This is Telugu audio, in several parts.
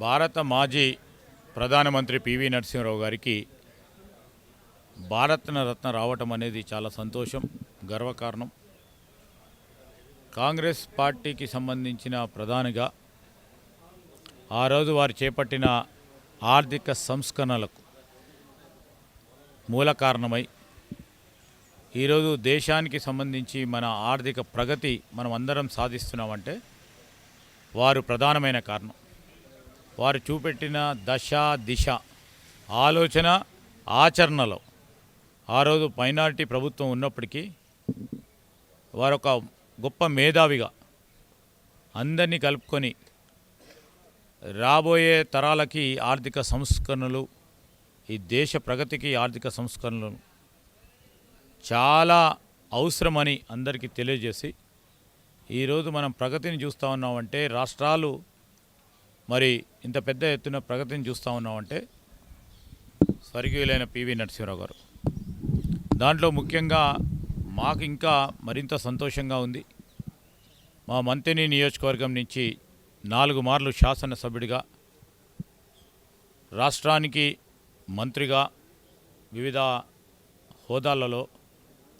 భారత మాజీ ప్రధానమంత్రి పివి నరసింహరావు గారికి భారతన రత్న రావటం అనేది చాలా సంతోషం గర్వకారణం. కాంగ్రెస్ పార్టీకి సంబంధించిన ప్రధానిగా ఆ రోజు వారు చేపట్టిన ఆర్థిక సంస్కరణలకు మూల కారణమై ఈరోజు దేశానికి సంబంధించి మన ఆర్థిక ప్రగతి మనం అందరం సాధిస్తున్నామంటే వారు ప్రధానమైన కారణం. వారు చూపెట్టిన దశ దిశ ఆలోచన ఆచరణలో. ఆ రోజు మైనారిటీ ప్రభుత్వం ఉన్నప్పటికీ వారొక గొప్ప మేధావిగా అందరినీ కలుపుకొని రాబోయే తరాలకి ఆర్థిక సంస్కరణలు ఈ దేశ ప్రగతికి ఆర్థిక సంస్కరణలు చాలా అవసరమని అందరికీ తెలియజేసి ఈరోజు మనం ప్రగతిని చూస్తూ ఉన్నామంటే రాష్ట్రాలు మరి ఇంత పెద్ద ఎత్తున ప్రగతిని చూస్తూ ఉన్నామంటే స్వర్గీయులైన పివి నరసింహరావు గారు. దాంట్లో ముఖ్యంగా మాకు ఇంకా మరింత సంతోషంగా ఉంది. మా మంతిని నియోజకవర్గం నుంచి నాలుగు మార్లు శాసనసభ్యుడిగా రాష్ట్రానికి మంత్రిగా వివిధ హోదాలలో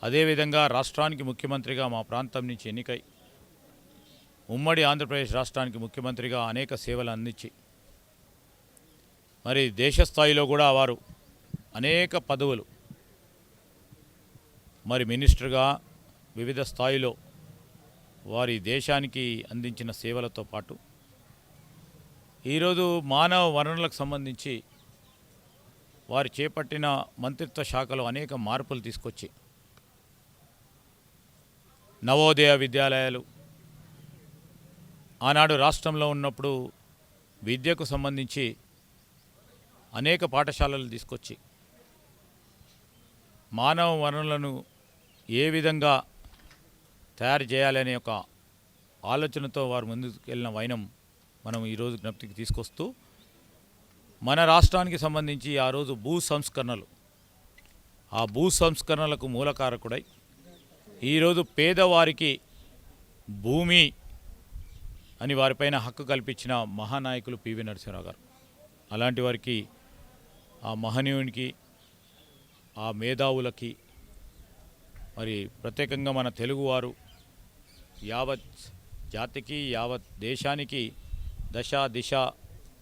అదేవిధంగా రాష్ట్రానికి ముఖ్యమంత్రిగా మా ప్రాంతం నుంచి ఎన్నికై ఉమ్మడి ఆంధ్రప్రదేశ్ రాష్ట్రానికి ముఖ్యమంత్రిగా అనేక సేవలు అందించి మరి దేశ స్థాయిలో కూడా వారు అనేక పదవులు మరి మినిస్టర్గా వివిధ స్థాయిలో వారి దేశానికి అందించిన సేవలతో పాటు ఈరోజు మానవ వనరులకు సంబంధించి వారు చేపట్టిన మంత్రిత్వ శాఖలో అనేక మార్పులు తీసుకొచ్చి నవోదయ విద్యాలయాలు ఆనాడు రాష్ట్రంలో ఉన్నప్పుడు విద్యకు సంబంధించి అనేక పాఠశాలలు తీసుకొచ్చి మానవ వనరులను ఏ విధంగా తయారు చేయాలనే ఒక ఆలోచనతో వారు ముందుకు వెళ్ళిన వైనం మనం ఈరోజు జ్ఞప్తికి తీసుకొస్తూ మన రాష్ట్రానికి సంబంధించి ఆ రోజు భూ సంస్కరణలు ఆ భూ సంస్కరణలకు మూలకారకుడై ఈరోజు పేదవారికి భూమి అని వారిపైన హక్కు కల్పించిన మహానాయకులు పివి నరసింహరావు గారు. అలాంటి వారికి ఆ మహనీయునికి ఆ మేధావులకి మరి ప్రత్యేకంగా మన తెలుగువారు యావత్ జాతికి యావత్ దేశానికి దశ దిశ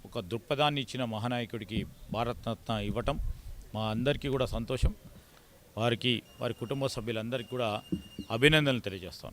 ఒక దృక్పథాన్ని ఇచ్చిన మహానాయకుడికి భారతరత్న ఇవ్వటం మా అందరికీ కూడా సంతోషం. వారికి వారి కుటుంబ సభ్యులందరికీ కూడా అభినందనలు తెలియజేస్తాను.